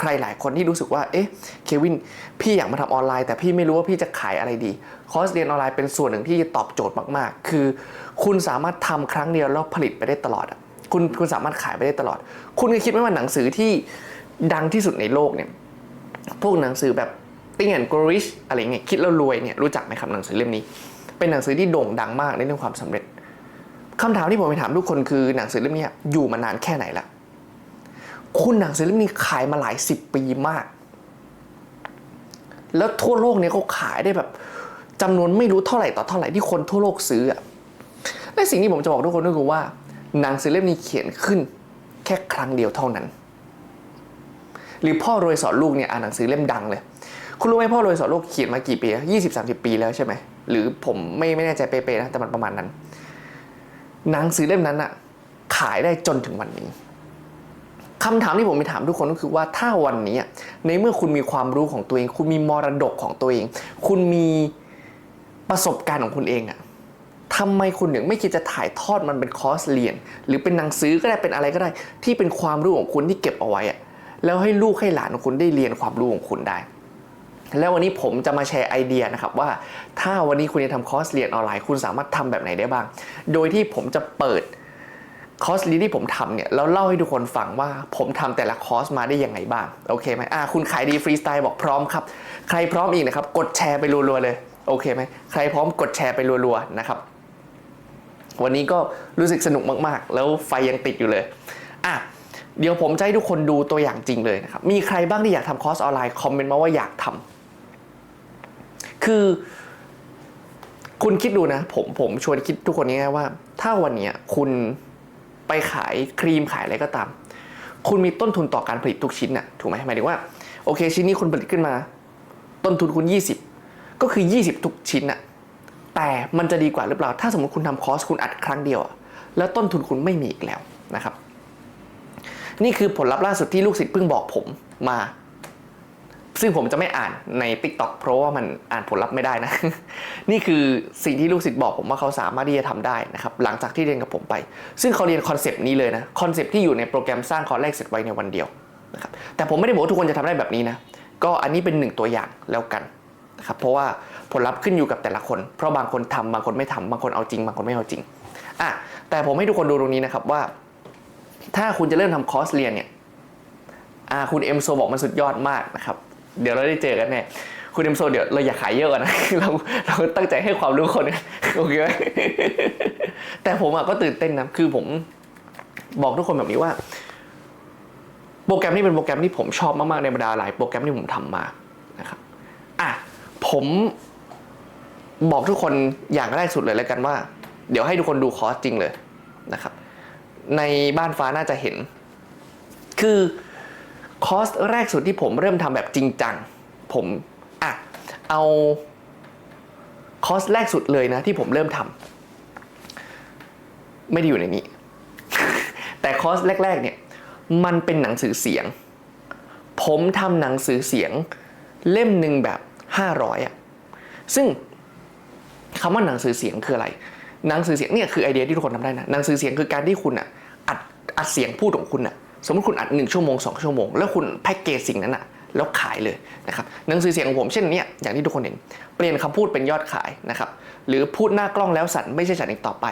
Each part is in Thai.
ใครหลายคนที่รู้สึกว่า เอ๊ะ เควิน พี่อยากมาทำออนไลน์ แต่พี่ไม่รู้ว่าพี่จะขายอะไรดี คอร์สเรียนออนไลน์เป็นส่วนหนึ่งที่ตอบโจทย์มาก ๆ คือ คุณสามารถทำครั้งเดียวแล้วผลิตไปได้ตลอด คุณคุณสามารถขายไปได้ตลอด คุณเคยคิดไหมว่าหนังสือที่ดังที่สุดในโลกเนี่ย พวกหนังสือแบบติ้งแอนด์กริชอะไรเงี้ย คิดแล้วรวยเนี่ย รู้จักไหมครับหนังสือเล่มนี้ เป็นหนังสือที่โด่งดังมากในเรื่องความสำเร็จคำถามที่ผมไปถามทุกคนคือหนังสือเล่มนี้อยู่มานานแค่ไหนละ คุณหนังสือเล่มนี้ขายมาหลายสิบปีมาก แล้วทั่วโลกเนี่ยเขาขายได้แบบจำนวนไม่รู้เท่าไหร่ต่อเท่าไหร่ที่คนทั่วโลกซื้ออะและสิ่งที่ผมจะบอกทุกคนก็คือว่า หนังสือเล่มนี้เขียนขึ้นแค่ครั้งเดียวเท่านั้น หรือพ่อรวยสอนลูกเนี่ยอ่านหนังสือเล่มดังเลย คุณรู้ไหมพ่อรวยสอนลูกเขียนมากี่ปียี่สิบสามสิบปีแล้วใช่ไหม หรือผมไม่ไม่แน่ใจเป๊ะๆนะแต่มันประมาณนั้น หนังสือเล่มนั้นอะขายได้จนถึงวันนี้ คำถามที่ผมไปถามทุกคนก็คือว่าถ้าวันนี้ในเมื่อคุณมีความรู้ของตัวเอง คุณมีมรดกของตัวเอง คุณมีประสบการณ์ของคุณเองอะทำไมคุณถึงไม่คิดจะถ่ายทอดมันเป็นคอร์สเรียน หรือเป็นหนังสือก็ได้เป็นอะไรก็ได้ ที่เป็นความรู้ของคุณที่เก็บเอาไว้อะแล้วให้ลูกให้หลานของคุณได้เรียนความรู้ของคุณได้ แล้ววันนี้ผมจะมาแชร์ไอเดียนะครับว่า ถ้าวันนี้คุณจะทำคอร์สเรียนออนไลน์ คุณสามารถทำแบบไหนได้บ้าง โดยที่ผมจะเปิด คอร์สเรียนที่ผมทำเนี่ยแล้วเล่าให้ทุกคนฟังว่าผมทำแต่ละคอร์สมาได้ยังไงบ้าง โอเคไหมอ่าคุณขายดีฟรีสไตล์บอกพร้อมครับ ใครพร้อมอีกนะครับ กดแชร์ไปรัวๆเลย โอเคไหมใครพร้อมกดแชร์ไปรัวๆนะครับ วันนี้ก็รู้สึกสนุกมากๆ แล้วไฟยังติดอยู่เลยอะเดี๋ยวผมจะให้ทุกคนดูตัวอย่างจริงเลยนะครับ มีใครบ้างที่อยากทำคอร์สออนไลน์คอมเมนต์มาว่าอยากทำคือ คุณคิดดูนะ ผมผมชวนคิดทุกคนง่ายๆว่า ถ้าวันเนี้ยคุณ ไปขายครีมขายอะไรก็ตาม คุณมีต้นทุนต่อการผลิตทุกชิ้นน่ะถูกไหมหมายถึงว่าโอเคชิ้นนี้คุณผลิตขึ้นมา ต้นทุนคุณ 20 ก็คือ 20 ทุกชิ้นน่ะแต่มันจะดีกว่าหรือเปล่า ถ้าสมมติคุณทำคอสคุณอัดครั้งเดียว แล้วต้นทุนคุณไม่มีอีกแล้วนะครับ นี่คือผลลัพธ์ล่าสุดที่ลูกศิษย์เพิ่งบอกผมมา ซึ่งผมจะไม่อ่านใน Tik t o อกเพราะว่ามันอ่านผลลัพธ์ไม่ได้นะ นี่คือสิ่งที่ลูกศิษย์บอกผมว่าเขาสามารถที่จะทำได้นะครับหลังจากที่เรียนกับผมไป ซึ่งเขาเรียนคอนเซปต์นี้เลยนะคอนเซปต์ที่อยู่ในโปรแกรมสร้างคอร์สแรกเสร็จไว้ในวันเดียวนะครับแต่ผมไม่ได้บอกว่าทุกคนจะทำได้แบบนี้นะก็อันนี้เป็นหนึ่งตัวอย่างแล้วกันนะครับเพราะว่าผลลัพธ์ขึ้นอยู่กับแต่ละคน เพราะบางคนทำบางคนไม่ทำบางคนเอาจริง บางคนไม่เอาจริงอะแต่ผมให้ทุกคนดูตรงนี้นะครับว่า ถ้าคุณจะเริ่มทำคอร์สเรียนเนี่ยอ่าคุณเอ็มโซบอกมันสุดยอดมากนะครับ เดี๋ยวเราได้เจอกันแน่คุณเอ็มโซเดี๋ยวเราอย่าขายเยอะกันนะเราเราตั้งใจให้ความรู้คนโอเคไหมแต่ผมอะก็ตื่นเต้นนะคือผมบอกทุกคนแบบนี้ว่า โปรแกรมนี้เป็นโปรแกรมที่ผมชอบมากๆในบรรดาหลายโปรแกรมที่ผมทำมานะครับอะผมบอกทุกคนอย่างแรกสุดเลยแล้วกันว่า เดี๋ยวให้ทุกคนดูคอร์สจริงเลยนะครับ ในบ้านฟ้าน่าจะเห็น คือ คอร์สแรกสุดที่ผมเริ่มทำแบบจริงจัง ผมอะเอาคอร์สแรกสุดเลยนะที่ผมเริ่มทำไม่ได้อยู่ในนี้ แต่คอร์สแรก ๆ เนี่ยมันเป็นหนังสือเสียง ผมทำหนังสือเสียงเล่มหนึ่งแบบ 500อะซึ่งคำว่าหนังสือเสียงคืออะไร หนังสือเสียงเนี่ยคือไอเดียที่ทุกคนทำได้นะหนังสือเสียงคือการที่คุณอะอัดอัดเสียงพูดของคุณอะ สมมติคุณอัด1ชั่วโมง2ชั่วโมง แล้วคุณแพ็กเกจสิ่งนั้นอะแล้วขายเลยนะครับหนังสือเสียงของผมเช่นนี้อย่างที่ทุกคนเห็น เปลี่ยนคำพูดเป็นยอดขายนะครับหรือพูดหน้ากล้องแล้วสั่นไม่ใช่ฉันอีกต่อไป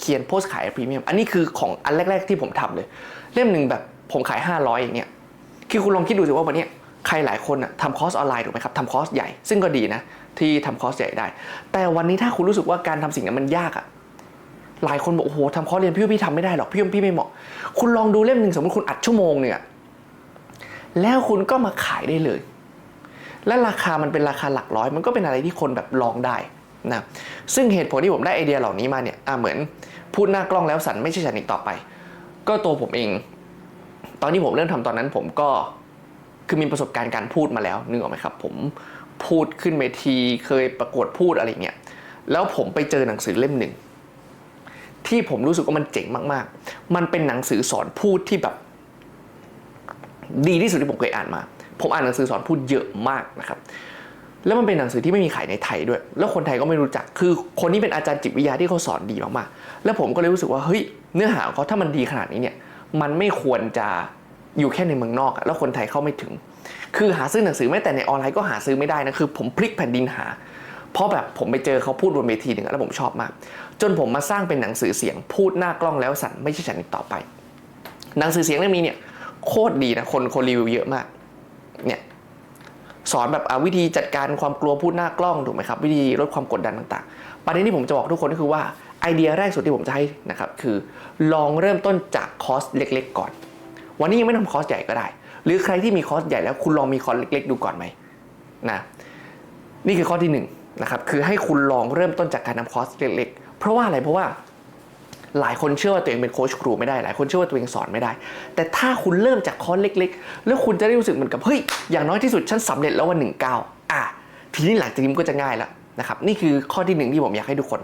เขียนโพสขายพรีเมียมอันนี้คือของอันแรก ๆที่ผมทำเลย เล่มหนึ่งแบบผมขาย 500อย่างเงี้ยคือคุณลองคิดดูสิว่าวันนี้ใครหลายคนอะทำคอร์สออนไลน์ถูกไหมครับทำคอร์สใหญ่ ซึ่งก็ดีนะที่ทำคอร์สใหญ่ได้ แต่วันนี้ถ้าคุณรู้สึกว่าการทำสิ่งนั้นมันยากอะ หลายคนบอกโอ้โหทำคอเรียนพี่ว่าพี่ทำไม่ได้หรอกพี่พี่ไม่เหมาะ คุณลองดูเล่มหนึ่งสมมติคุณอัดชั่วโมงเนี่ยแล้วคุณก็มาขายได้เลย และราคามันเป็นราคาหลักร้อย มันก็เป็นอะไรที่คนแบบลองได้นะซึ่งเหตุผลที่ผมได้ไอเดียเหล่านี้มาเนี่ยอะเหมือนพูดหน้ากล้องแล้วสันไม่ใช่ฉันอีกต่อไป ก็ตัวผมเอง ตอนที่ผมเริ่มทำตอนนั้นผมก็คือมีประสบการณ์การพูดมาแล้วนึกออกไหมครับ ผมพูดขึ้นเวทีเคยประกวดพูดอะไรเงี้ยแล้วผมไปเจอหนังสือเล่มหนึ่ง ที่ผมรู้สึกว่ามันเจ๋งมาก ๆ มันเป็นหนังสือสอนพูดที่แบบ ดีที่สุดที่ผมเคยอ่านมา ผมอ่านหนังสือสอนพูดเยอะมากนะครับ แล้วมันเป็นหนังสือที่ไม่มีขายในไทยด้วย แล้วคนไทยก็ไม่รู้จัก คือคนนี้เป็นอาจารย์จิตวิทยาที่เขาสอนดีมากๆ แล้วผมก็เลยรู้สึกว่าเฮ้ยเนื้อหาของเขาถ้ามันดีขนาดนี้เนี่ย มันไม่ควรจะอยู่แค่ในเมืองนอกแล้วคนไทยเข้าไม่ถึง คือหาซื้อหนังสือแม้แต่ในออนไลน์ก็หาซื้อไม่ได้นะคือ ผมพลิกแผ่นดินหา เพราะแบบผมไปเจอเขาพูดบนเวทีหนึ่งแล้วผมชอบมาก จนผมมาสร้างเป็นหนังสือเสียง พูดหน้ากล้องแล้วสั่นไม่ใช่ฉันอีกต่อไป หนังสือเสียงเล่มนี้เนี่ยโคตรดีนะคนคนรีวิวเยอะมากเนี่ยสอนแบบวิธีจัดการความกลัวพูดหน้ากล้องถูกไหมครับ วิธีลดความกดดันต่างๆ ประเด็นที่ผมจะบอกทุกคนก็คือว่าไอเดียแรกสุดที่ผมจะให้นะครับคือลองเริ่มต้นจากคอร์สเล็ก ๆ ก่อน วันนี้ยังไม่ทำคอร์สใหญ่ก็ได้ หรือใครที่มีคอร์สใหญ่แล้วคุณลองมีคอร์สเล็ก ๆ ดูก่อนไหมนะนี่คือข้อที่ห นะครับคือให้คุณลองเริ่มต้นจากการทำคอร์สเล็กๆ เพราะว่าอะไรเพราะว่าหลายคนเชื่อว่าตัวเองเป็นโค้ชครูไม่ได้ หลายคนเชื่อว่าตัวเองสอนไม่ได้ แต่ถ้าคุณเริ่มจากคอร์สเล็ก ๆ แล้วคุณจะได้รู้สึกเหมือนกับเฮ้ยอย่างน้อยที่สุดฉันสำเร็จแล้ววันหนึ่งเก้าอะทีนี้หลังจากนี้ก็จะง่ายแล้วนะครับนี่คือข้อที่หนึ่งที่ผมอยากให้ทุกคน